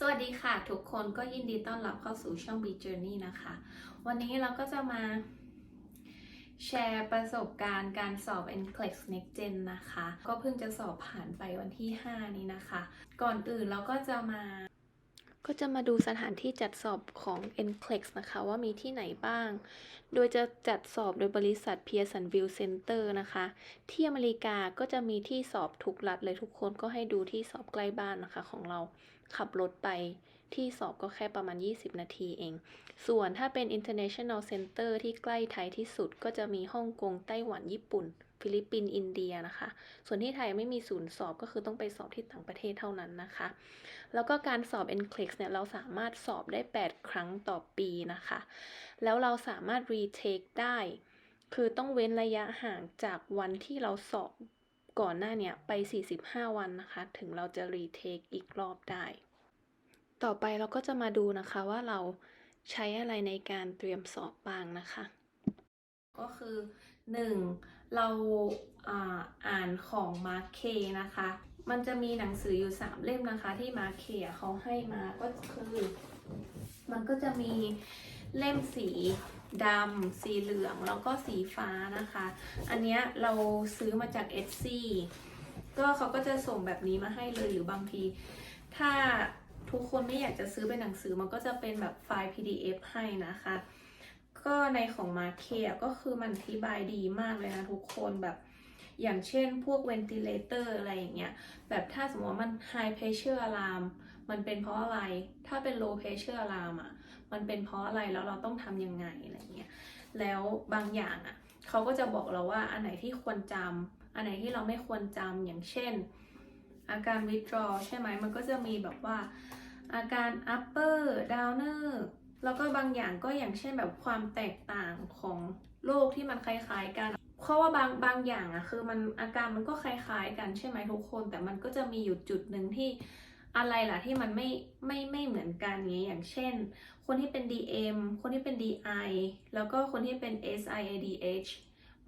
สวัสดีค่ะ ทุกคนก็ยินดีต้อนรับเข้าสู่ช่อง B Journey นะคะ วันนี้เราก็จะมาแชร์ประสบการณ์การสอบ NCLEX Next Gen นะคะ ก็เพิ่งจะสอบผ่านไปวันที่ 5 นี้นะคะ ก่อนอื่นเราก็จะมาก็จะมาดูสถานที่จัดสอบของ NCLEX นะคะว่ามีที่ไหนบ้าง โดยจะจัดสอบโดยบริษัท Pearsonville Center นะคะ ที่อเมริกาก็จะมีที่สอบทุกรัฐเลยทุกคนก็ให้ดูที่สอบใกล้บ้านนะคะของเรา ขับรถไปที่สอบก็แค่ประมาณ 20 นาทีเอง ส่วนถ้าเป็น International Center ที่ใกล้ไทยที่สุดก็จะมีฮ่องกง ไต้หวัน ญี่ปุ่น ฟิลิปปินส์ อินเดียนะคะ ส่วนที่ไทยไม่มีศูนย์สอบก็คือต้องไปสอบที่ต่างประเทศเท่านั้นนะคะ แล้วก็การสอบ NCLEX เนี่ยเราสามารถสอบได้ 8 ครั้งต่อปีนะคะ แล้วเราสามารถ retake ได้ คือต้องเว้นระยะห่างจากวันที่เราสอบก่อนหน้าเนี้ยไป 45 วันนะคะ ถึงเราจะ retake อีกรอบได้ ต่อไปเราก็จะมาดูนะคะว่าเราใช้อะไรในการเตรียมสอบบ้างนะคะ ก็คือ 1. เราอ่าอ่านของมาร์เคนะคะ มันจะมีหนังสืออยู่ 3 เล่มนะคะที่มาร์เคเขาให้มาก็คือมันก็จะมีเล่มสีดำสีเหลืองแล้วก็สีฟ้านะคะ อันเนี้ยเราซื้อมาจาก Etsy ก็เขาก็จะส่งแบบนี้มาให้เลยหรือบางที ถ้า ทุกคนไม่อยากจะซื้อเป็นหนังสือมันก็จะเป็นแบบไฟล์ PDF ให้นะคะ ก็ในของมาเคก็คือมันอธิบายดีมากเลยนะทุกคนแบบอย่างเช่นพวก ventilator อะไรอย่างเงี้ย แบบถ้าสมมติว่ามัน high pressure alarm มันเป็นเพราะอะไร ถ้าเป็น low pressure alarm อะ มันเป็นเพราะอะไร แล้วเราต้องทำยังไงอะไรเงี้ย แล้วบางอย่างอะเขาก็จะบอกเราว่าอันไหนที่ควรจำ อันไหนที่เราไม่ควรจำ อย่างเช่น อาการ withdraw ใช่ไหมมันก็จะมีแบบว่า อาการ upper downer แล้วก็บางอย่างก็อย่างเช่นแบบความแตกต่างของโรคที่มันคล้ายๆกัน เพราะว่าบางบางอย่างอะคือมันอาการมันก็คล้ายๆ กันใช่ไหมทุกคน แต่มันก็จะมีอยู่จุดหนึ่งที่อะไรล่ะที่มันไม่ไม่ไม่เหมือนกันเงี้ยอย่างเช่น คนที่เป็น DM คนที่เป็น DI แล้วก็คนที่เป็น SIADH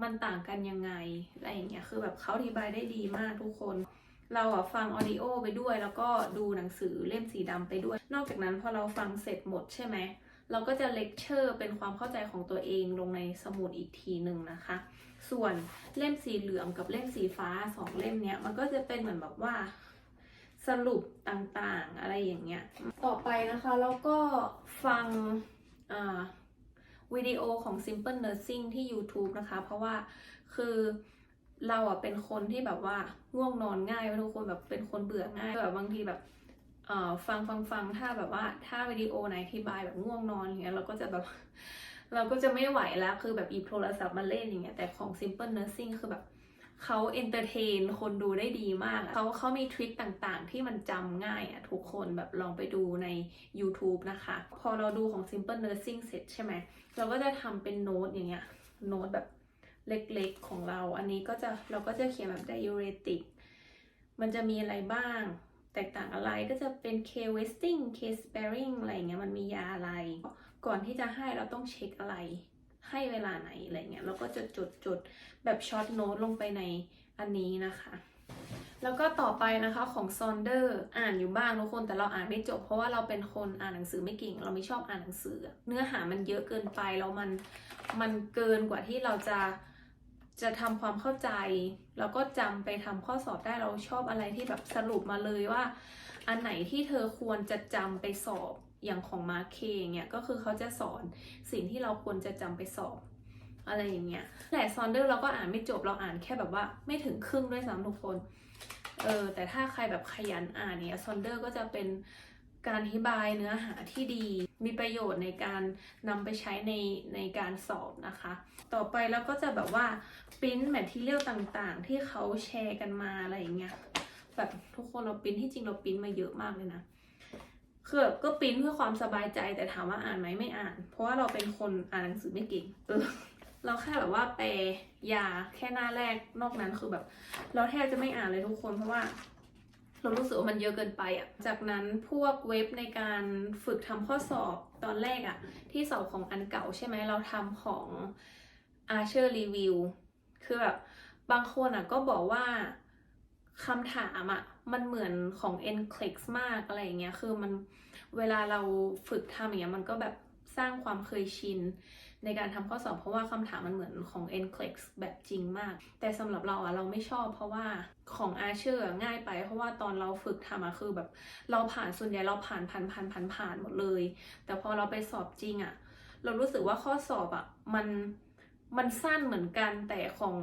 มันต่างกันยังไงอะไรอย่างเงี้ยคือแบบเขาอธิบายได้ดีมากทุกคน เราอะฟังออดิโอไปด้วย แล้วก็ดูหนังสือเล่มสีดำไปด้วย นอกจากนั้นพอเราฟังเสร็จหมดใช่ไหมเราก็จะเลคเชอร์เป็นความเข้าใจของตัวเองลงในสมุดอีกทีหนึ่งนะคะ ส่วนเล่มสีเหลืองกับเล่มสีฟ้าสองเล่มเนี้ยมันก็จะเป็นเหมือนแบบว่าสรุปต่างๆอะไรอย่างเงี้ย ต่อไปนะคะแล้วก็ฟังอ่าวิดีโอของ Simple Nursing ที่ YouTube นะคะ เพราะว่าคือ เราอะเป็นคนที่แบบว่าง่วงนอนง่ายทุกคนแบบเป็นคนเบื่อง่ายแบบบางทีแบบเอ่อฟังฟังฟังถ้าแบบว่าถ้าวิดีโอไหนอธิบายแบบง่วงนอนอย่างเงี้ยเราก็จะแบบเราก็จะไม่ไหวแล้วคือแบบหยิบโทรศัพท์มาเล่นอย่างเงี้ยแต่ของ Simple Nursing คือแบบเขาเอนเตอร์เทนคนดูได้ดีมากเขาเขามีทริคต่างๆ ที่มันจำง่ายอะทุกคนแบบลองไปดูใน YouTube นะคะ พอเราดูของ Simple Nursing เสร็จใช่ไหม เราก็จะทำเป็นโน้ตอย่างเงี้ยโน้ตแบบ เล็กๆของเรา อันนี้ก็จะเราก็จะเขียนแบบ diuretic มันจะมีอะไรบ้าง แตกต่างอะไรก็จะเป็น K wasting K sparing อะไรเงี้ย มันมียาอะไร ก่อนที่จะให้เราต้องเช็คอะไร ให้เวลาไหนอะไรเงี้ย เราก็จะจดจดแบบช็อตโน้ตลงไปในอันนี้นะคะ แล้วก็ต่อไปนะคะของซอนเดอร์อ่านอยู่บ้างทุกคนแต่เราอ่านไม่จบ เพราะว่าเราเป็นคนอ่านหนังสือไม่เก่ง เราไม่ชอบอ่านหนังสือ เนื้อหามันเยอะเกินไปแล้วมันมันเกินกว่าที่เราจะ จะทำความเข้าใจ แล้วก็จำไปทำข้อสอบได้เราชอบอะไรที่แบบสรุปมาเลยว่า อันไหนที่เธอควรจะจำไปสอบอย่างของมาเคงเงี้ยก็คือเขาจะสอนสิ่งที่เราควรจะจำไปสอบ อะไรอย่างเงี้ยแต่ซอนเดอร์เราก็อ่านไม่จบเราอ่านแค่แบบว่าไม่ถึงครึ่งด้วยซ้ำทุกคนเออแต่ถ้าใครแบบขยันอ่านเนี่ยซอนเดอร์ก็จะเป็น การอธิบายเนื้อหาที่ดี มีประโยชน์ในการนำไปใช้ในในการสอบนะคะ ต่อไปเราก็จะแบบว่าปริ้นแมททีเรียลต่างๆ ที่เขาแชร์กันมาอะไรอย่างเงี้ยแบบทุกคนเราปริ้นที่จริงเราปริ้นมาเยอะมากเลยนะคือแบบก็ปริ้นเพื่อความสบายใจแต่ถามว่าอ่านไหมไม่อ่าน เพราะว่าเราเป็นคนอ่านหนังสือไม่เก่งเออเราแค่แบบว่าแปลยาแค่หน้าแรกนอกนั้นคือแบบ เราแทบจะไม่อ่านเลยทุกคนเพราะว่า เรารู้สึกว่ามันเยอะเกินไปอะ จากนั้นพวกเว็บในการฝึกทำข้อสอบตอนแรกอะ ที่สอบของอันเก่าใช่ไหมเราทำของ Archer Review คือแบบบางคนอะก็บอกว่าคำถามอะ มันเหมือนของ NCLEX มากอะไรอย่างเงี้ย คือมันเวลาเราฝึกทำอย่างเงี้ยมันก็แบบสร้างความเคยชิน ในการทำข้อสอบเพราะว่าคำถามมันเหมือนของ NCLEX แบบจริงมาก แต่สำหรับเราอะเราไม่ชอบเพราะว่าของอาเชอร์ง่ายไป เพราะว่าตอนเราฝึกทำอะคือแบบเราผ่านส่วนใหญ่เราผ่านผ่านผ่านผ่านผ่านหมดเลย แต่พอเราไปสอบจริงอะเรารู้สึกว่าข้อสอบอะมันมันสั้นเหมือนกันแต่ของ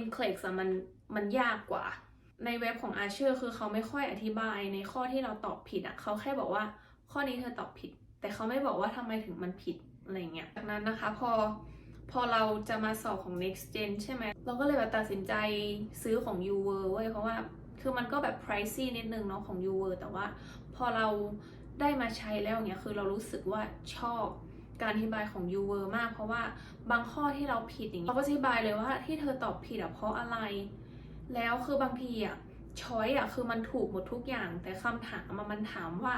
NCLEX อะมันมันยากกว่า ในเว็บของอาเชอร์คือเขาไม่ค่อยอธิบายในข้อที่เราตอบผิดอะเขาแค่บอกว่าข้อนี้เธอตอบผิด แต่เขาไม่บอกว่าทำไมถึงมันผิด อะไรเงี้ยจากนั้นนะคะพอพอเราจะมาสอบของ next gen ใช่ไหม เราก็เลยแบบตัดสินใจซื้อของ u w o r เว้ยเพราะว่าคือมันก็แบบ pricey นิดนึงเนาะของ u w o r แต่ว่าพอเราได้มาใช้แล้วเนี่ยคือเรารู้สึกว่าชอบการอธิบายของ u w o r มาก เพราะว่าบางข้อที่เราผิดอย่างเงี้ยเขาก็อธิบายเลยว่าที่เธอตอบผิดอะเพราะอะไร แล้วคือบางทีอะช้อยอะคือมันถูกหมดทุกอย่าง แต่คำถามมันถามว่า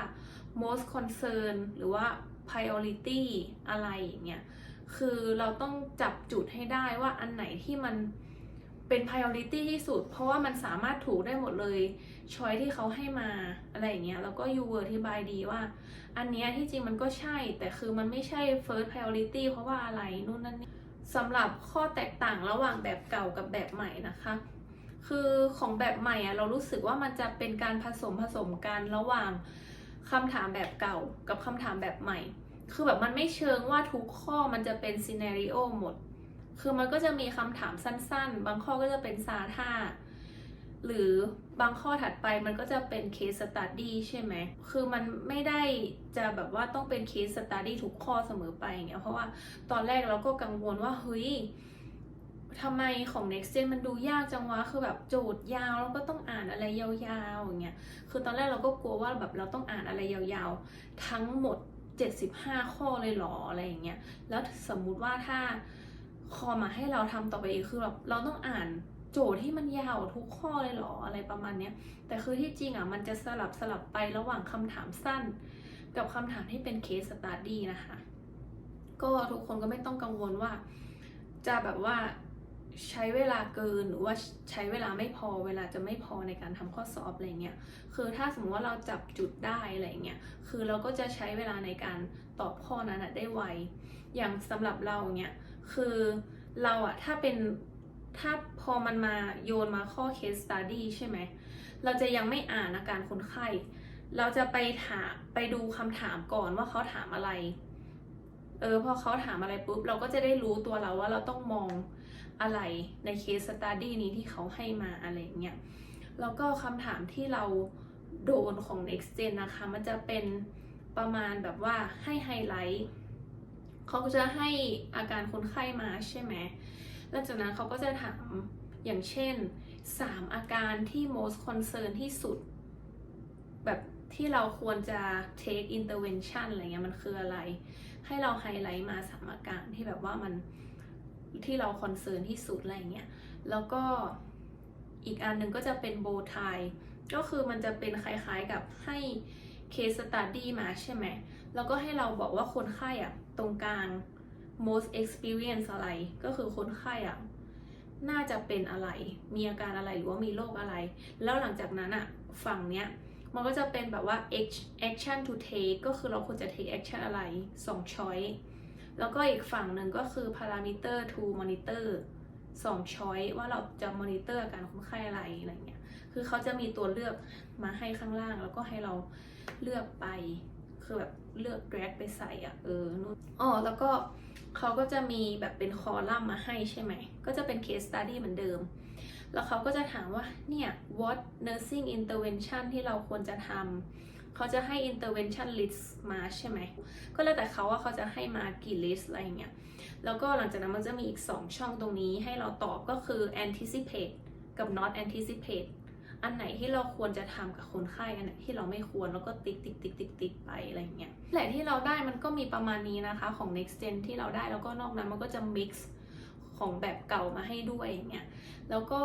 most concern หรือว่า priority อะไรอย่างเงี้ย คือเราต้องจับจุดให้ได้ว่าอันไหนที่มันเป็น priority ที่สุด เพราะว่ามันสามารถถูกได้หมดเลยช้อยที่เขาให้มาอะไรอย่างเงี้ยแล้วก็ you were อธิบายดีว่า อันเนี้ยที่จริงมันก็ใช่ แต่คือมันไม่ใช่ first priority เพราะว่าอะไรนู่นนั่นนี่สำหรับข้อแตกต่างระหว่างแบบเก่ากับแบบใหม่นะคะ คือของแบบใหม่อะเรารู้สึกว่ามันจะเป็นการผสมผสมกันระหว่าง คำถามแบบเก่ากับคำถามแบบใหม่ คือแบบมันไม่เชิงว่าทุกข้อมันจะเป็นซีนารีโอหมด คือมันก็จะมีคำถามสั้นๆ บางข้อก็จะเป็นซาท่าหรือบางข้อถัดไปมันก็จะเป็นเคสสตัดดี้ใช่ไหม คือมันไม่ได้จะแบบว่าต้องเป็นเคสสตัดดี้ทุกข้อเสมอไปอย่างเงี้ย เพราะว่าตอนแรกเราก็กังวลว่าเฮ้ย ทำไมของ next gen มันดูยากจังวะ คือแบบโจทย์ยาวแล้วก็ต้องอ่านอะไรยาวๆอย่างเงี้ย คือตอนแรกเราก็กลัวว่าแบบเราต้องอ่านอะไรยาวๆ ทั้งหมด 75 ข้อเลยหรออะไรอย่างเงี้ย แล้วสมมุติว่าถ้าคอมาให้เราทำต่อไปอีกคือแบบเราต้องอ่านโจทย์ที่มันยาวทุกข้อเลยหรออะไรประมาณเนี้ย แต่คือที่จริงอะมันจะสลับสลับไประหว่างคำถามสั้น กับคำถามที่เป็นเคสสต u d ดี้นะคะ ก็ทุกคนก็ไม่ต้องกังวลว่า จะแบบว่า ใช้เวลาเกินหรือว่าใช้เวลาไม่พอเวลาจะไม่พอในการทำข้อสอบอะไรเงี้ยคือถ้าสมมติว่าเราจับจุดได้อะไรเงี้ยคือเราก็จะใช้เวลาในการตอบข้อนั้นได้ไวอย่างสำหรับเราเนี่ยคือเราอะถ้าเป็นถ้าพอมันมาโยนมาข้อ case study ใช่ไหม เราจะยังไม่อ่านอาการคนไข้ เราจะไปถามไปดูคำถามก่อนว่าเขาถามอะไร เออพอเขาถามอะไรปุ๊บ เราก็จะได้รู้ตัวเราว่าเราต้องมอง อะไรใน case study นี้ที่เขาให้มาอะไรเงี้ย แล้วก็คำถามที่เราโดนของ next gen นะคะ มันจะเป็นประมาณแบบว่าให้ไฮไลท์เขาจะให้อาการคนไข้มาใช่ไหมหลังจากนั้นเขาก็จะถามอย่างเช่น 3 อาการที่ most concern ที่สุด แบบที่เราควรจะ take intervention อะไรเงี้ยมันคืออะไร ให้เราไฮไลท์มา 3 อาการที่แบบว่ามัน ที่เรา concern ที่สุดอะไรเงี้ย แล้วก็อีกอันหนึ่งก็จะเป็น bow tie ก็คือมันจะเป็นคล้ายๆกับให้ case study มาใช่ไหม แล้วก็ให้เราบอกว่าคนไข้อะตรงกลาง most experience อะไร ก็คือคนไข้อะน่าจะเป็นอะไร มีอาการอะไรหรือว่ามีโรคอะไร แล้วหลังจากนั้นอะฝั่งเนี้ย มันก็จะเป็นแบบว่า act- action to take ก็คือเราควรจะ take action อะไร 2 choice แล้วก็อีกฝั่งหนึ่งก็คือ parameter to monitor 2 choice ว่าเราจะ monitor อาการคนไข้อะไรอะไรเงี้ย คือเขาจะมีตัวเลือกมาให้ข้างล่าง แล้วก็ให้เราเลือกไป คือแบบเลือก drag ไปใส่อะเออนู่นอ๋อแล้วก็เขาก็จะมีแบบเป็นคอลัมน์มาให้ใช่ไหม ก็จะเป็น case study เหมือนเดิม แล้วเขาก็จะถามว่าเนี่ย what nursing intervention ที่เราควรจะทำ เขาจะให้ intervention list มาใช่ไหม ก็แล้วแต่เขาว่าเขาจะให้มากี่ list อะไรเงี้ย แล้วก็หลังจากนั้นมันจะมีอีก 2 ช่องตรงนี้ให้เราตอบก็คือ anticipate กับ not anticipate อันไหนที่เราควรจะทำกับคนไข้อันไหนที่เราไม่ควรแล้วก็ติ๊กติ๊กติ๊กติ๊กติ๊กไปอะไรเงี้ยแหละที่เราได้มันก็มีประมาณนี้นะคะของ next gen ที่เราได้แล้วก็นอกนั้นมันก็จะ mix ของแบบเก่ามาให้ด้วยอย่างเงี้ยแล้วก็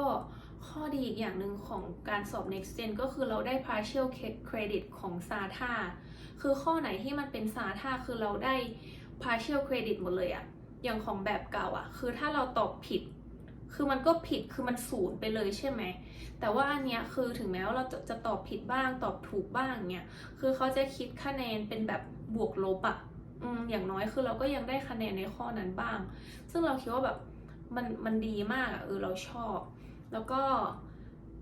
ข้อดีอีกอย่างหนึ่งของการสอบ next gen ก็คือเราได้ partial credit ของ SATA คือข้อไหนที่มันเป็น SATA คือเราได้ partial credit หมดเลยอะอย่างของแบบเก่าอะคือถ้าเราตอบผิด คือมันก็ผิดคือมันศูนย์ไปเลยใช่ไหม แต่ว่าอันเนี้ยคือถึงแม้ว่าเราจะจะตอบผิดบ้างตอบถูกบ้างเนี่ย คือเขาจะคิดคะแนนเป็นแบบบวกลบอะอืมอย่างน้อยคือเราก็ยังได้คะแนนในข้อนั้นบ้าง ซึ่งเราคิดว่าแบบมันมันดีมากอะเออเราชอบ แล้วก็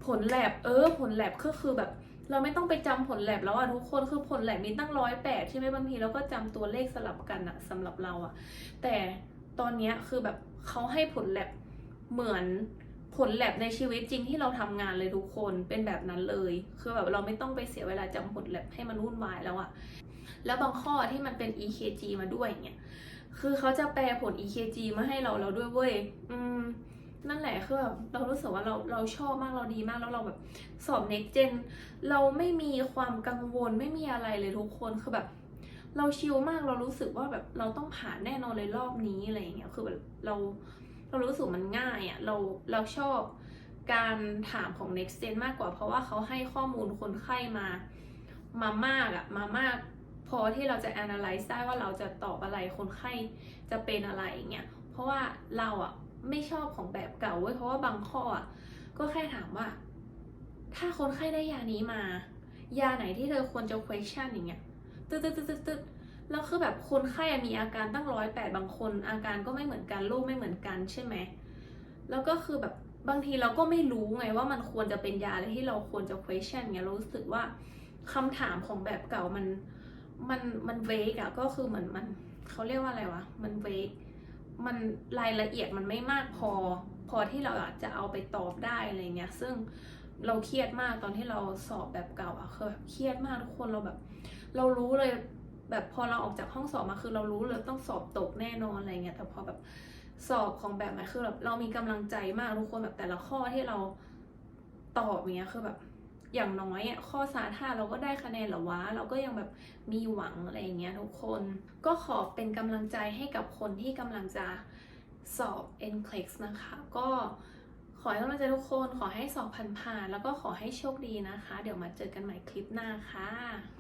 ผลแลบเออ ผลแลบก็คือแบบ เราไม่ต้องไปจำผลแลบแล้วอะทุกคนคือผลแลบมีตั้งร้อยแปดใช่ไหมบางทีเราก็จำตัวเลขสลับกันอะสำหรับเราอะแต่ตอนเนี้ยคือแบบเขาให้ผลแลบเหมือนผลแลบในชีวิตจริงที่เราทำงานเลยทุกคนเป็นแบบนั้นเลย คือแบบเราไม่ต้องไปเสียเวลาจำผลแลบให้มันวุ่นวายแล้วอะแล้วบางข้อที่มันเป็น EKG มาด้วยเนี่ยคือเขาจะแปลผล EKG มาให้เราแล้วด้วยเว้ย อืม นั่นแหละคือแบบเรารู้สึกว่าเราเราชอบมากเราดีมากแล้วเราแบบสอบ next gen เราไม่มีความกังวลไม่มีอะไรเลยทุกคนคือแบบ เราชิลมากเรารู้สึกว่าแบบเราต้องผ่านแน่นอนเลยรอบนี้อะไรอย่างเงี้ยคือแบบเราเรารู้สึกมันง่ายอะ่ะเราเราชอบการถามของ next gen มากกว่า เพราะว่าเขาให้ข้อมูลคนไข้มามามากอะ่ะมามากพอที่เราจะ analyze ได้ว่าเราจะตอบอะไรคนไข้จะเป็นอะไรอย่างเงี้ยเพราะว่าเราอะ ไม่ชอบของแบบเก่าเว้ยเพราะว่าบางข้ออะก็แค่ถามว่า ถ้าคนไข้ได้ยานี้มา ยาไหนที่เธอควรจะ question อย่างเงี้ยตึ๊ดตึ๊ดตึ๊ดตึ๊ดตึ๊ดแล้วคือแบบคนไข้มีอาการตั้งร้อยแปดบางคน อาการก็ไม่เหมือนกันโรคไม่เหมือนกันใช่ไหมแล้วก็คือแบบบางทีเราก็ไม่รู้ไงว่ามันควรจะเป็นยาอะไรที่เราควรจะ question เงี้ยรู้สึกว่าคำถามของแบบเก่ามันมันมันเวกอะก็คือเหมือนมันเขาเรียกว่าอะไรวะ มันเวก มันรายละเอียดมันไม่มากพอ พอที่เราอาจจะเอาไปตอบได้อะไรเงี้ย ซึ่งเราเครียดมากตอนที่เราสอบแบบเก่าอะคือเครียดมากทุกคนเราแบบ เรารู้เลยแบบพอเราออกจากห้องสอบมาคือเรารู้เลยต้องสอบตกแน่นอนอะไรเงี้ยแต่พอแบบสอบของแบบใหม่คือแบบเรามีกำลังใจมากทุกคนแบบแต่ละข้อที่เราตอบเงี้ยคือแบบ อย่างน้อยอะข้อสาธาเราก็ได้คะแนนหรอวะ เราก็ยังแบบมีหวังอะไรอย่างเงี้ยทุกคน ก็ขอเป็นกำลังใจให้กับคนที่กำลังจะสอบ NCLEX นะคะ ก็ขอให้กำลังใจทุกคน ขอให้สอบผ่านๆแล้วก็ขอให้โชคดีนะคะ เดี๋ยวมาเจอกันใหม่คลิปหน้าค่ะ